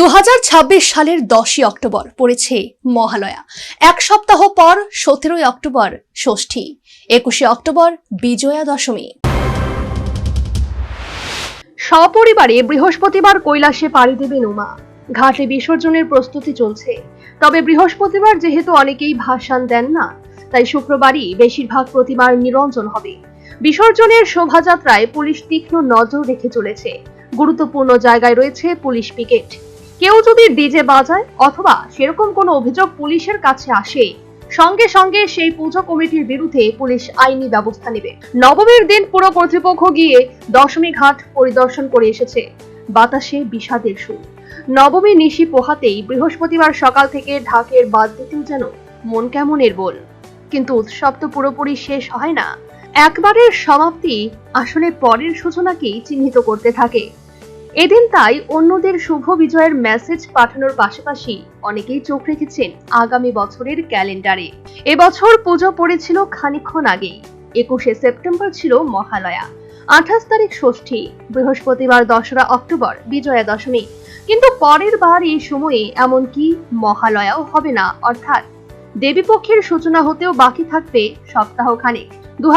দু হাজার ছাব্বিশ সালের দশই অক্টোবর পড়েছে মহালয়া। এক সপ্তাহ পর সতেরোই অক্টোবর ষষ্ঠী, একুশে অক্টোবর বিজয়া দশমী। সপরিবারে বৃহস্পতিবার কৈলাসে পাড়ি দেবেন উমা। ঘাটে বিসর্জনের প্রস্তুতি চলছে। তবে বৃহস্পতিবার যেহেতু অনেকেই ভাসান দেন না, তাই শুক্রবারই বেশিরভাগ প্রতিমার নিরঞ্জন হবে। বিসর্জনের শোভাযাত্রায় পুলিশ তীক্ষ্ণ নজর রেখে চলেছে। গুরুত্বপূর্ণ জায়গায় রয়েছে পুলিশ পিকেট। কেউ যদি ডিজে বাজায় অথবা সেরকম কোনো অভিযোগ পুলিশের কাছে আসে, সঙ্গে সঙ্গে সেই পুজো কমিটির বিরুদ্ধে পুলিশ আইনি ব্যবস্থা নেবে। নবমীর দিন পুরো কর্তৃপক্ষ গিয়ে দশমী ঘাট পরিদর্শন করে এসেছে। বাতাসে বিষাদের সুর। নবমী নিশি পোহাতেই বৃহস্পতিবার সকাল থেকে ঢাকের বাদ দিতেও যেন মন কেমনের বল কিন্তু উৎসব তো পুরোপুরি শেষ হয় না। একবারের সমাপ্তি আসলে পরের সূচনাকেই চিহ্নিত করতে থাকে? এদিন তাই অন্যদের শুভ বিজয়ের মেসেজ পাঠানোর পাশাপাশি অনেকেই চোখ রেখেছেন আগামী বছরের ক্যালেন্ডারে। এবছর পুজো পড়েছিল খানিকক্ষণ আগেই। একুশে সেপ্টেম্বর ছিল মহালয়া। আঠাশ তারিখ ষষ্ঠী, বৃহস্পতিবার দশরা অক্টোবর, বিজয়া দশমী। কিন্তু পরের বার এই সময়ে এমনকি মহালয়াও হবে না, অর্থাৎ দেবীপক্ষের সূচনা হতেও বাকি থাকবে সপ্তাহ খানেক দু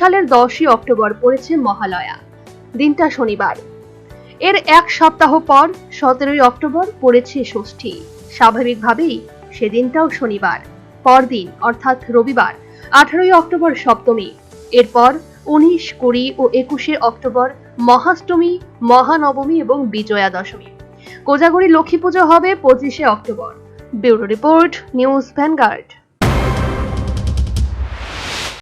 সালের দশই অক্টোবর পড়েছে মহালয়া। দিনটা শনিবার। এর এক সপ্তাহ পর সতেরোই অক্টোবর পড়েছে ষষ্ঠী। স্বাভাবিকভাবেই সেদিনটাও শনিবার, পরদিন অর্থাৎ রবিবার, আঠারোই অক্টোবর সপ্তমী। এরপর উনিশ, কুড়ি ও একুশে অক্টোবর মহাষ্টমী, মহানবমী এবং বিজয়া দশমী কোজাগরী লক্ষ্মী পুজো হবে পঁচিশে October. Bureau report, news vanguard.